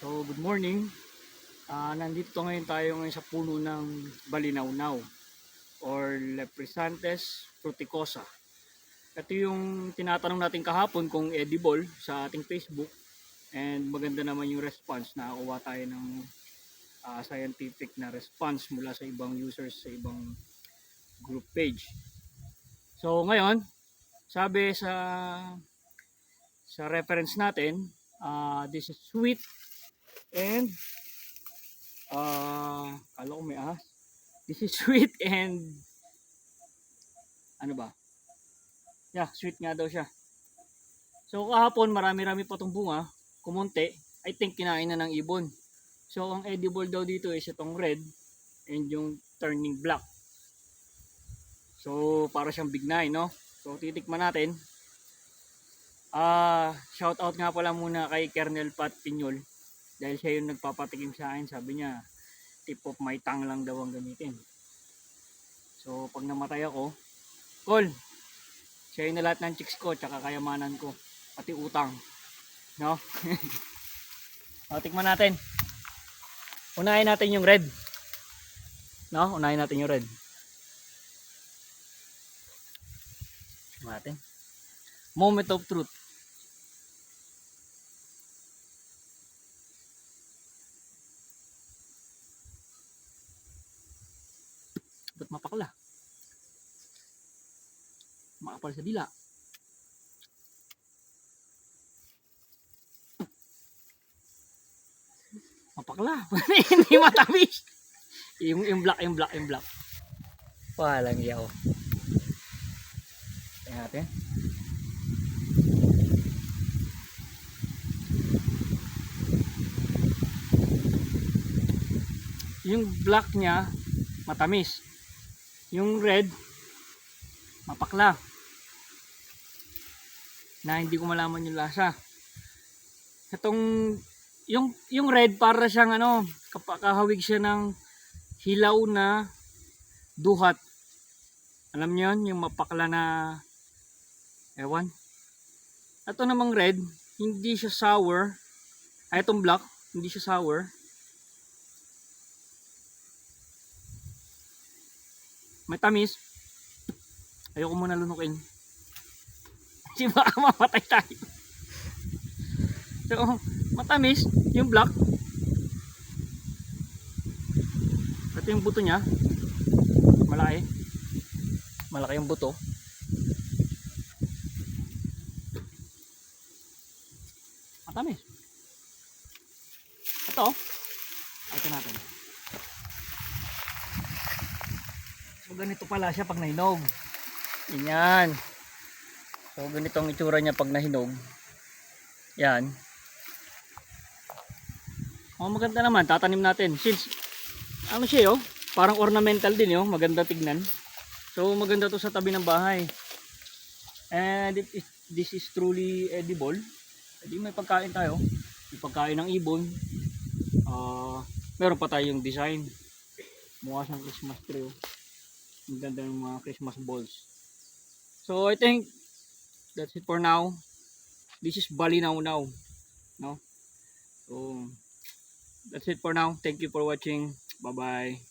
So, good morning. Ah, nandito ngayon tayo ngayon sa puno ng Balinaunaw or Leprisantes fruticosa. Ito yung tinatanong natin kahapon kung edible sa ating Facebook and maganda naman yung response. Nakakuha tayo ng ah, scientific na response mula sa ibang users sa ibang group page. So ngayon, sabi sa sa reference natin, ah, this is sweet and uh, kala ko may ahas. This is sweet and ano ba? Yeah, sweet nga daw siya. So kahapon marami-rami pa tong bunga, kumunti. I think kinain na ng ibon. So ang edible daw dito is itong red and yung turning black. So para siyang big nine, no? So titikman natin. Ah, shout out nga pala muna kay Kernel Pat Pinyol dahil siya yung nagpapatikim sa akin. Sabi niya, tip of my tongue lang daw ang gamitin. So pag namatay ako, call. Siya yung na lahat ng chicks ko, tsaka kayamanan ko, pati utang. No? o, tikman natin. Unahin natin yung red. No? Unahin natin yung red. Natin. Moment of truth. Ba't mapakla? Makapal sa dila. Mapakla. Hindi matamis. Yung, yung black, yung black, yung black. Walang yaw. Tingnan natin. Yung black niya, matamis. Yung red, mapakla. Na hindi ko malaman yung lasa. Itong, yung, yung red para siyang ano, kapa- kahawig siya ng hilaw na duhat. Alam niyo yun, yung mapakla na, ewan. Ito namang red, hindi siya sour. Ay, itong black, hindi siya sour. May tamis. Ayoko muna lunukin. Kasi baka mamatay tayo. So, matamis. Yung black. Ito yung buto niya. Malaki. Malaki yung buto. Matamis. Ito. Ito natin. So ganito pala siya pag nahinog. Yan. So ganito ang itsura niya pag nahinog. Yan. Oh, maganda naman. Tatanim natin. Since, ano siya oh, parang ornamental din oh. Maganda tignan. So maganda to sa tabi ng bahay. And it is, this is truly edible. Hindi may pagkain tayo. May pagkain ng ibon. Ah, meron pa tayong design. Mukha siyang Christmas tree oh. Ang ganda ng mga Christmas balls. So I think that's it for now. This is Balinaw now. No? So that's it for now. Thank you for watching. Bye bye.